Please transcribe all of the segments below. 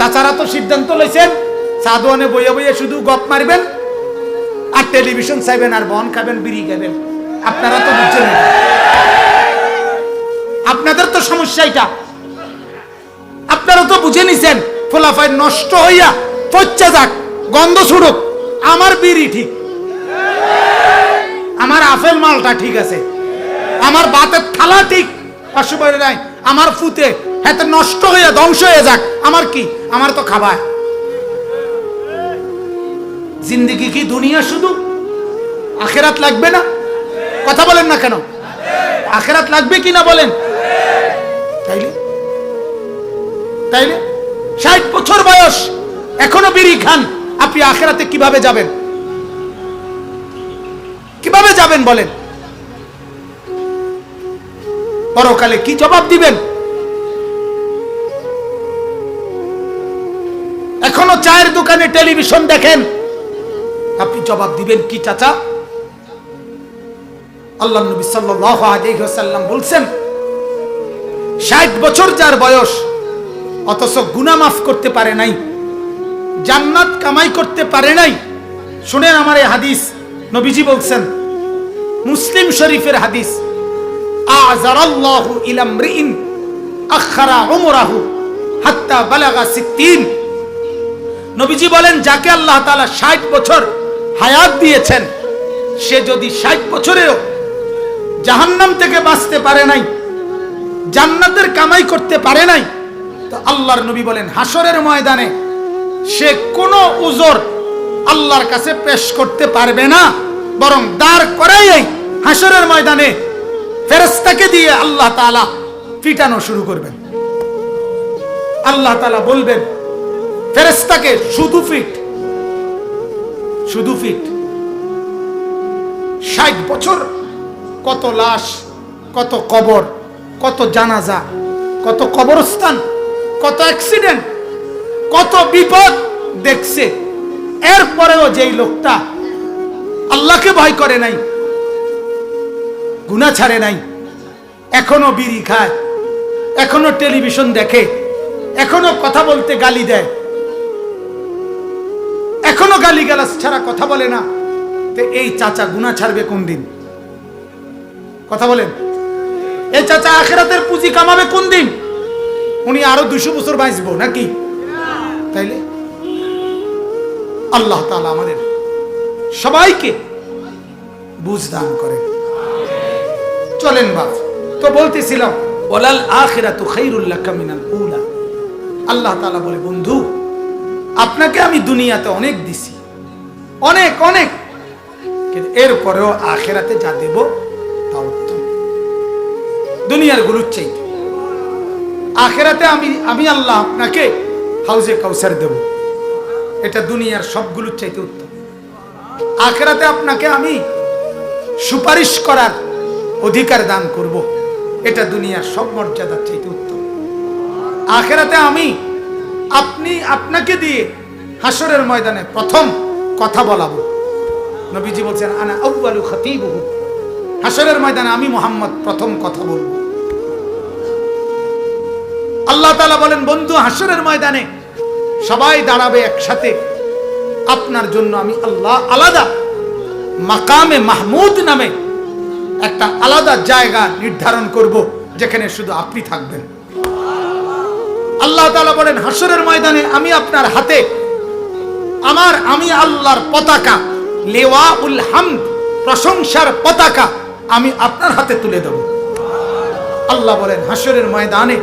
চাচারা তো সিদ্ধান্ত লইছেন সাদওয়ানে বইয়ে বইয়ে শুধু গপ মারবেন, আর টেলিভিশন চাইবেন, আর বন খাবেন, বিড়ি খাবেন। আপনারা তো বুঝছেন আপনাদের তো সমস্যা এটা। আপনারা তো বুঝে নিছেন ফলাফাই নষ্ট হইয়া পচ্চা যাক, গন্ধ ছুড়ুক, আমার বিড়ি ঠিক। আমার আপেল মালটা ঠিক আছে। আমার বাতের থালা ঠিক। বাইরে নাই। আমার ফুতে হাতে নষ্ট হয়ে, ধ্বংস হয়ে যাক। আমার কি? আমার তো খাবার। জিন্দিগি কি দুনিয়া শুধু? আখেরাত লাগবে না? কথা বলেন না কেন? আখেরাত লাগবে কি না বলেন? তাইলে? তাইলে? ষাট বছর বয়স, এখনও বিড়ি খান। আপনি আখেরাতে কীভাবে যাবেন? কীভাবে যাবেন বলেন? পরকালে কি জবাব দিবেন? এখনও চায়ের দোকানে টেলিভিশন দেখেন। আপনি জবাব দিবেন কি, চাচা? আল্লাহ নবী আলাইহি বলছেন, ষাট বছর যার বয়স, অথচ গুনাহ মাফ করতে পারে নাই, জান্নাত কামাই করতে পারে নাই। শুনেন আমার এই হাদিস, নবীজি বলছেন, মুসলিম শরীফের হাদিস। আযারাল্লাহু ইলা ইমরিইন আখারা উমরাহু হাত্তা বালাগা 60 নবীজি বলেন, যাকে আল্লাহ তাআলা 60 বছর হায়াত দিয়েছেন, সে যদি 60 বছরেও জাহান্নাম থেকে বাঁচতে পারে নাই, জান্নাতের কামাই করতে পারে নাই, তো আল্লাহর নবী বলেন হাসরের ময়দানে সে কোনো উজর আল্লাহর কাছে পেশ করতে পারবে না, বরং দাঁড় করাই হাসরের ময়দানে ফেরেস্তাকে দিয়ে আল্লাহ তাআলা পিটানো শুরু করবেন। আল্লাহ তালা বলবেন ফেরেস্তাকে শুধু ফিট শুধু ফিট ষাট বছর, কত লাশ, কত কবর, কত জানাজা, কত কবরস্থান, কত অ্যাক্সিডেন্ট, কত বিপদ দেখছে। এরপরেও যেই লোকটা আল্লাহকে ভয় করে নাই গুণা ছাড়ে নাই। এখনও বিড়ি খায়, এখনও টেলিভিশন দেখে, এখনও কথা বলতে গালি দেয়। এখনও গালি গালাস ছাড়া কথা বলে না। তো এই চাচা গুণা ছাড়বে কোন দিন? কথা বলেন। এই চাচা আখেরাতের পুঁজি কামাবে কোন দিন? উনি আরও দুশো বছর বাঁচবো নাকি? তাইলে আল্লাহ তাআলা আমাদের সবাইকে বুঝ দান করে চলেন বাপ। তো বলতেছিলাম ওলাল আখিরাতু তো লাকা মিনাল উলা। আল্লাহ তালা বলে বন্ধু আপনাকে আমি দুনিয়াতে অনেক দিছি অনেক অনেক। কিন্তু এরপরেও আখেরাতে যা দেব তা উত্তম। দুনিয়ার গুরুর চাইতে। আখেরাতে আমি আমি আল্লাহ আপনাকে হাউজে কাউসার দেব। এটা দুনিয়ার সবগুলোর চাইতে উত্তম। আখেরাতে আপনাকে আমি সুপারিশ করার অধিকার দান করব। এটা দুনিয়ার সব মর্যাদার চাইতে উত্তম। আখেরাতে আমি আপনি আপনাকে দিয়ে হাসরের ময়দানে প্রথম কথা বলাবো। নবীজি বলছেন, আনা আউয়ালু খাতিবুহু। হাসরের ময়দানে আমি মোহাম্মদ প্রথম কথা বলব। আল্লাহ তালা বলেন, বন্ধু হাসরের ময়দানে সবাই দাঁড়াবে একসাথে। আপনার জন্য আমি আল্লাহ আলাদা, মাকামে মাহমুদ নামে একটা আলাদা জায়গা নির্ধারণ করব, যেখানে শুধু আপনি থাকবেন। আল্লাহ তালা বলেন হাসরের ময়দানে আমি আপনার হাতে, আমার আমি আল্লাহর পতাকা লেওয়া উল হামদ, প্রশংসার পতাকা আমি আপনার হাতে তুলে দেব। আল্লাহ বলেন হাসরের ময়দানে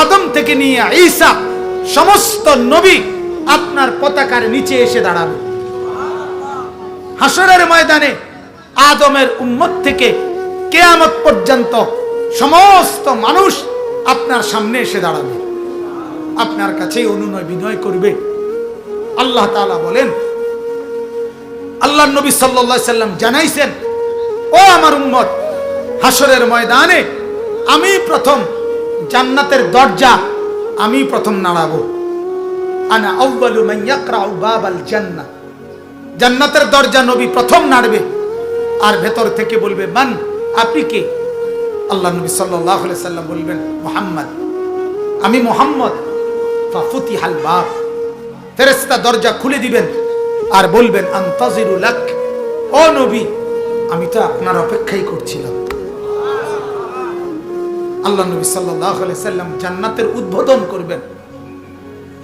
আদম থেকে নিয়ে ঈসা, সমস্ত নবী আপনার পতাকার নিচে এসে দাঁড়াবে। হাসরের ময়দানে আদমের উম্মত থেকে কেয়ামত পর্যন্ত সমস্ত মানুষ আপনার সামনে এসে দাঁড়াবে। আপনার কাছেই অনুনয় বিনয় করবে। আল্লাহ বলেন আল্লাহ নবী সাল্লাম জানাইছেন, ও আমার উম্মত হাসরের ময়দানে আমি প্রথম জান্নাতের দরজা, আমি প্রথম নাড়াবো। আনা জান্নাহ। জান্নাতের দরজা নবী প্রথম নাড়বে। আর ভেতর থেকে বলবে, মান, আপনি কে? আল্লাহ নবী আলাইহি সাল্লাম বলবেন, মোহাম্মদ। আমি মোহাম্মদ। মুহাম্মদ ফাফুতিহাল বাব। ফেরেশতা দরজা খুলে দিবেন আর বলবেন আন্তাজিরুল লাক। ও নবী, আমি তো আপনার অপেক্ষাই করছিলাম। আল্লাহ নবী আলাইহি সাল্লাম জান্নাতের উদ্বোধন করবেন।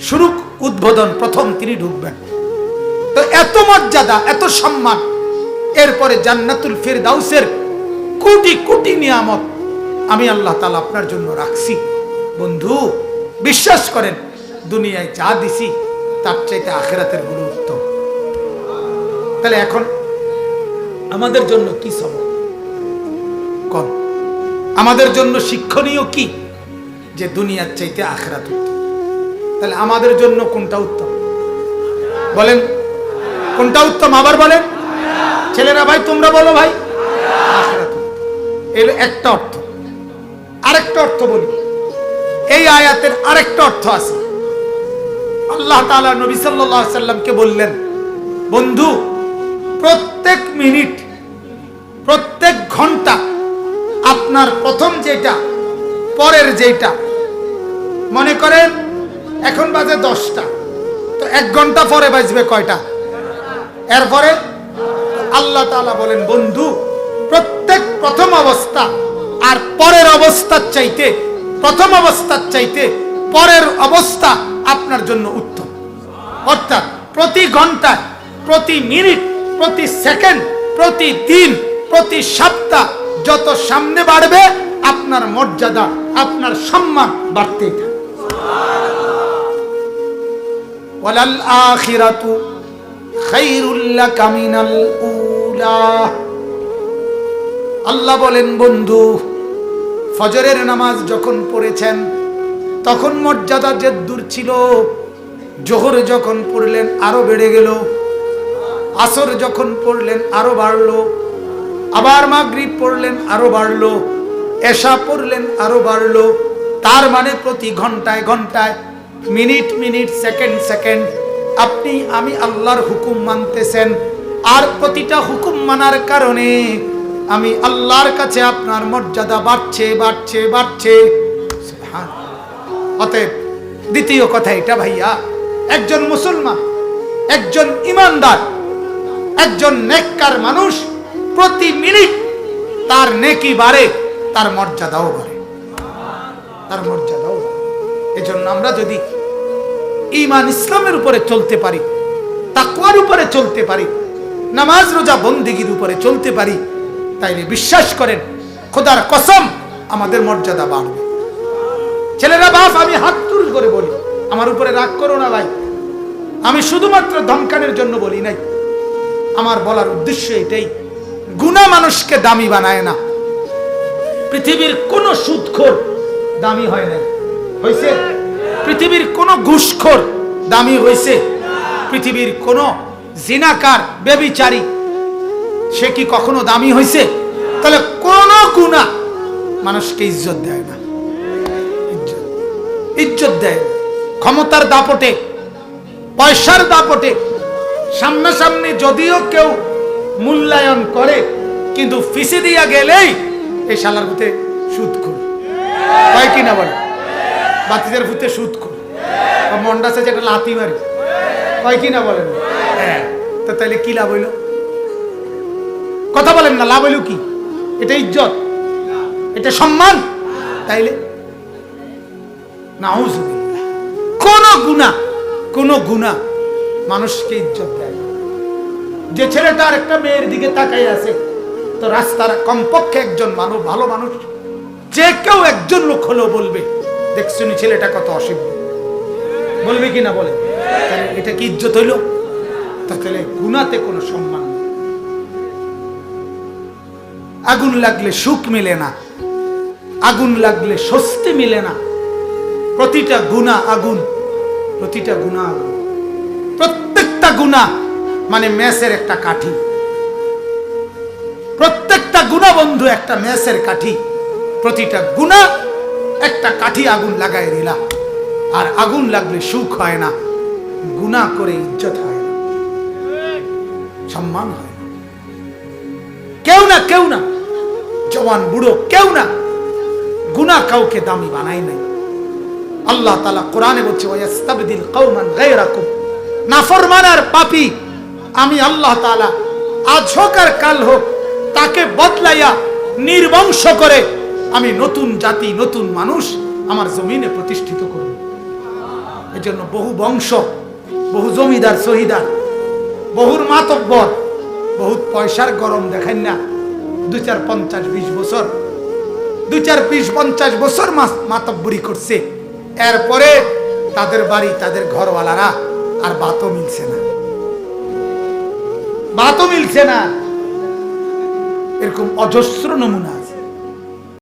শুরু উদ্বোধন, প্রথম তিনি ঢুকবেন। তো এত মর্যাদা, এত সম্মান এরপরে জান্নাতুল ফিরদাউসের কোটি কোটি নিয়ামত আমি আল্লাহ তালা আপনার জন্য রাখছি। বন্ধু, বিশ্বাস করেন, দুনিয়ায় যা দিছি, তার চাইতে আখেরাতেরগুলো উত্তম। তাহলে এখন আমাদের জন্য কি সবক? কম আমাদের জন্য শিক্ষণীয় কি? যে দুনিয়ার চাইতে আখেরাত তাহলে আমাদের জন্য কোনটা উত্তম? বলেন, কোনটা উত্তম? আবার বলেন। ছেলেরা ভাই, তোমরা বলো ভাই। এর একটা অর্থ। আরেকটা অর্থ বলি। এই আয়াতের আরেকটা অর্থ আছে। আল্লাহ তাআলা নবী আলাইহি সাল্লামকে বললেন, বন্ধু, প্রত্যেক মিনিট, প্রত্যেক ঘণ্টা আপনার প্রথম যেটা, পরের যেটা, মনে করেন এখন বাজে দশটা, তো এক ঘণ্টা পরে বাজবে কয়টা? এরপরে আল্লাহ তাআলা বলেন, বন্ধু, প্রত্যেক প্রথম অবস্থা আর পরের অবস্থার চাইতে, প্রথম অবস্থার চাইতে পরের অবস্থা আপনার জন্য উত্তম। অর্থাৎ প্রতি ঘন্টায়, প্রতি মিনিট, প্রতি সেকেন্ড, প্রতি দিন, প্রতি সপ্তাহ যত সামনে বাড়বে, আপনার মর্যাদা, আপনার সম্মান বাড়তেই থাকে ওয়ালাল আখিরাতু খাইরুল লাকা মিনাল আল্লাহ বলেন, বন্ধু, ফজরের নামাজ যখন পড়েছেন, তখন মর্যাদা যে দূর ছিল, জোহর যখন পড়লেন আরও বেড়ে গেল, আসর যখন পড়লেন আরও বাড়লো, আবার মাগরিব পড়লেন আরও বাড়লো, এশা পড়লেন আরও বাড়লো, তার মানে প্রতি ঘন্টায় ঘন্টায়, মিনিট মিনিট, সেকেন্ড সেকেন্ড, আপনি, আমি আল্লাহর হুকুম মানতেছেন আর প্রতিটা হুকুম মানার কারণে আমি আল্লাহর কাছে আপনার মর্যাদা বাড়ছে বাড়ছে বাড়ছে। অতএব দ্বিতীয় কথা এটা ভাইয়া, একজন মুসলমান, একজন ইমানদার, একজন নেককার মানুষ প্রতি মিনিট তার নেকি বাড়ে, তার মর্যাদাও বাড়ে। তার মর্যাদাও এজন্য আমরা যদি ইমান ইসলামের উপরে চলতে পারি, তাকওয়ার উপরে চলতে পারি নামাজ রোজা বন্দিগির উপরে চলতে পারি, তাইলে বিশ্বাস করেন, খোদার কসম আমাদের মর্যাদা বাড়বে। ছেলেরা বাপ, আমি হাত তুল করে বলি, আমার উপরে রাগ করো না ভাই। আমি শুধুমাত্র ধমকানের জন্য বলি নাই। আমার বলার উদ্দেশ্য এটাই গুণা মানুষকে দামি বানায় না। পৃথিবীর কোন সুদখোর দামি হয় নাই। হয়েছে পৃথিবীর কোন ঘুষখোর দামি হয়েছে পৃথিবীর কোন জিনাকার, বেবিচারী। সে কি কখনো দামি হয়েছে তাহলে কোন গুণা মানুষকে ইজ্জত দেয় না। ইজ্জত ইজ্জত দেয় ক্ষমতার দাপটে, পয়সার দাপটে, সামনাসামনি যদিও কেউ মূল্যায়ন করে, কিন্তু ফিসে দিয়া গেলেই এই শালার ভূতে সুদ করে। কয় কিনা বলে? বাতিদের ভূতে সুদ করে। মন্ডাসে যেটা লাতি মারি। কয় কিনা বলেন? হ্যাঁ। তো তাহলে কি লাভ হইল? কথা বলেন না, লাভ হইল কি? এটা ইজ্জত, এটা সম্মান। তাইলে? কোন গুণা কোন গুণা মানুষকে ইজ্জত দেয়। যে ছেলেটার একটা মেয়ের দিকে তাকাই আছে, তো রাস্তার কমপক্ষে একজন মানুষ, ভালো মানুষ, যে কেউ একজন লোক হলেও বলবে দেখছুনি ছেলেটা কত অসভ্য বলবে কি না বলে এটা কি ইজ্জত হইল? তাহলে গুণাতে কোনো সম্মান আগুন লাগলে সুখ মিলে না। আগুন লাগলে স্বস্তি মিলে না। প্রতিটা গুণা আগুন, প্রতিটা গুণা আগুন। প্রত্যেকটা গুণা মানে ম্যাসের একটা কাঠি। প্রত্যেকটা গুণা বন্ধু একটা ম্যাসের কাঠি। প্রতিটা গুণা একটা কাঠি আগুন লাগাই দিলা আর আগুন লাগলে সুখ হয় না। গুণা করে ইজ্জত হয়। সম্মান হয়। কেউ না কেউ না। জওয়ান, বুড়ো, কেউ না। গুনা কাউকে দামি বানাই নাই। আল্লাহ তালা কোরআনে বলছে, ওয়াস্তাবদিল কওমান গায়রাকুম। নাফরমান আর আমি আল্লাহ তাআলা আজ হোক আর কাল হোক তাকে বদলাইয়া নির্বংশ করে আমি নতুন জাতি, নতুন মানুষ আমার জমিনে প্রতিষ্ঠিত করব। এজন্য বহু বংশ, বহু জমিদার, শহীদার বহুর মাতব্বর, বহুত পয়সার গরম দেখেন না। দুই চার পঞ্চাশ বিশ বছর, দুই চার বিশ পঞ্চাশ বছর মাতব্বরি করছে। এরপরে তাদের বাড়ি, তাদের ঘরওয়ালারা আর বাতও মিলছে না। বাতও মিলছে না। এরকম অজস্র নমুনা।